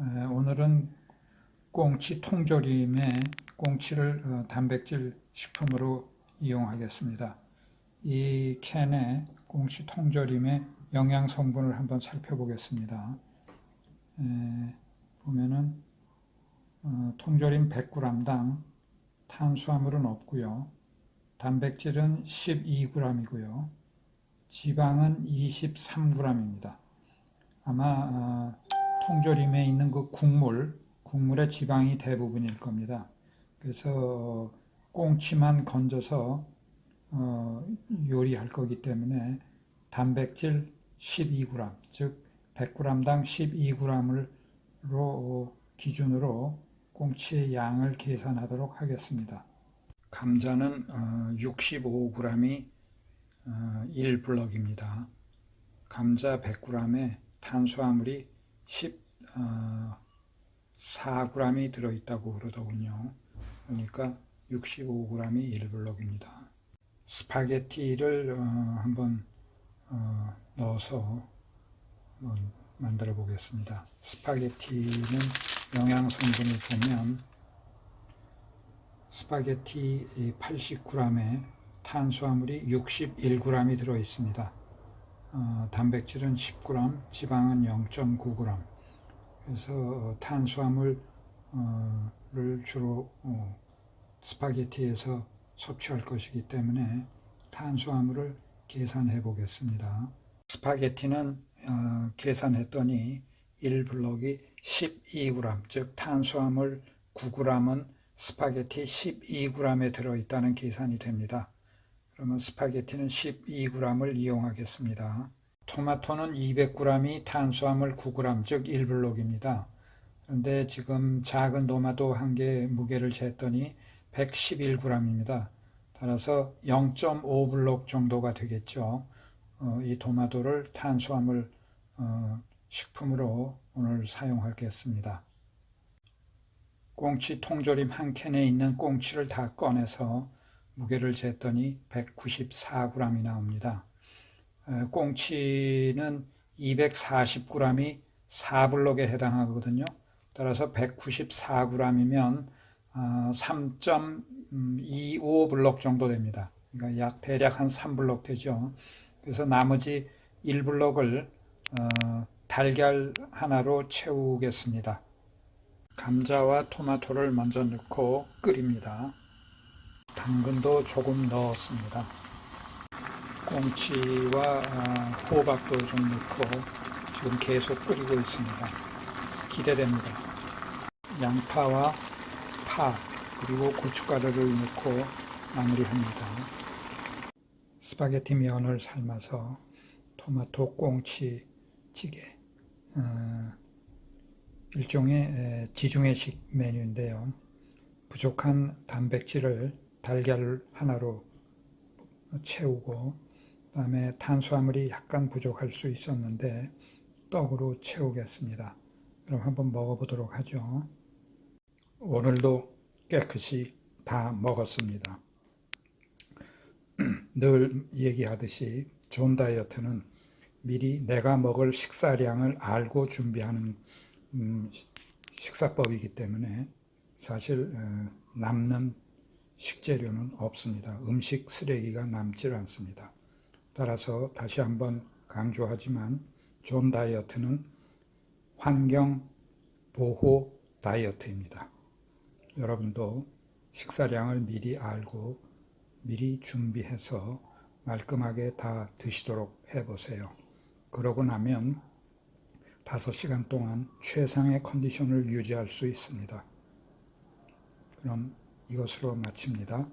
에, 오늘은 꽁치 통조림에 꽁치를 어, 단백질 식품으로 이용하겠습니다. 이 캔에 꽁치 통조림의 영양 성분을 한번 살펴보겠습니다. 에, 보면은 어, 통조림 100g당 탄수화물은 없고요. 단백질은 12g이고요. 지방은 23g입니다. 아마 어, 통조림에 있는 그 국물, 국물의 지방이 대부분일 겁니다. 그래서 꽁치만 건져서 어, 요리할 거기 때문에 단백질 12g, 즉 100g당 12g으로 기준으로 꽁치의 양을 계산하도록 하겠습니다. 감자는 65g이 1블럭입니다. 감자 100g에 탄수화물이 14g이 들어있다고 그러더군요. 그러니까 65g이 1블럭입니다. 스파게티를 어, 한번 어, 넣어서 만들어 보겠습니다. 스파게티는 영양 성분을 보면 스파게티 80g에 탄수화물이 61g이 들어 있습니다. 어, 단백질은 10g, 지방은 0.9g. 그래서 어, 탄수화물을 주로 어, 스파게티에서 섭취할 것이기 때문에 탄수화물을 계산해 보겠습니다. 스파게티는 어, 계산했더니 1블럭이 12g, 즉 탄수화물 9g은 스파게티 12g에 들어있다는 계산이 됩니다. 그러면 스파게티는 12g을 이용하겠습니다. 토마토는 200g이 탄수화물 9g, 즉 1블록입니다. 그런데 지금 작은 토마토 한 개 무게를 쟀더니 111g입니다. 따라서 0.5블록 정도가 되겠죠. 어, 이 토마토를 탄수화물 어, 식품으로 오늘 사용하겠습니다. 꽁치 통조림 한 캔에 있는 꽁치를 다 꺼내서 무게를 쟀더니 194g이 나옵니다. 꽁치는 240g이 4블록에 해당하거든요. 따라서 194g이면 3.25블록 정도 됩니다. 그러니까 약 대략 한 3블록 되죠. 그래서 나머지 1블록을 어, 달걀 하나로 채우겠습니다. 감자와 토마토를 먼저 넣고 끓입니다. 당근도 조금 넣었습니다. 꽁치와 호박도 좀 넣고 지금 계속 끓이고 있습니다. 기대됩니다. 양파와 파 그리고 고춧가루를 넣고 마무리합니다. 스파게티 면을 삶아서 토마토 꽁치 찌개 어, 일종의 지중해식 메뉴인데요. 부족한 단백질을 달걀 하나로 채우고 그다음에 탄수화물이 약간 부족할 수 있었는데 떡으로 채우겠습니다. 그럼 한번 먹어보도록 하죠. 오늘도 깨끗이 다 먹었습니다. 늘 얘기하듯이 좋은 다이어트는 미리 내가 먹을 식사량을 알고 준비하는 음, 식사법이기 때문에 사실 남는 식재료는 없습니다. 음식 쓰레기가 남질 않습니다. 따라서 다시 한번 강조하지만 존 다이어트는 환경 보호 다이어트입니다. 여러분도 식사량을 미리 알고 미리 준비해서 말끔하게 다 드시도록 해보세요. 그러고 나면 5시간 동안 최상의 컨디션을 유지할 수 있습니다. 그럼 이것으로 마칩니다.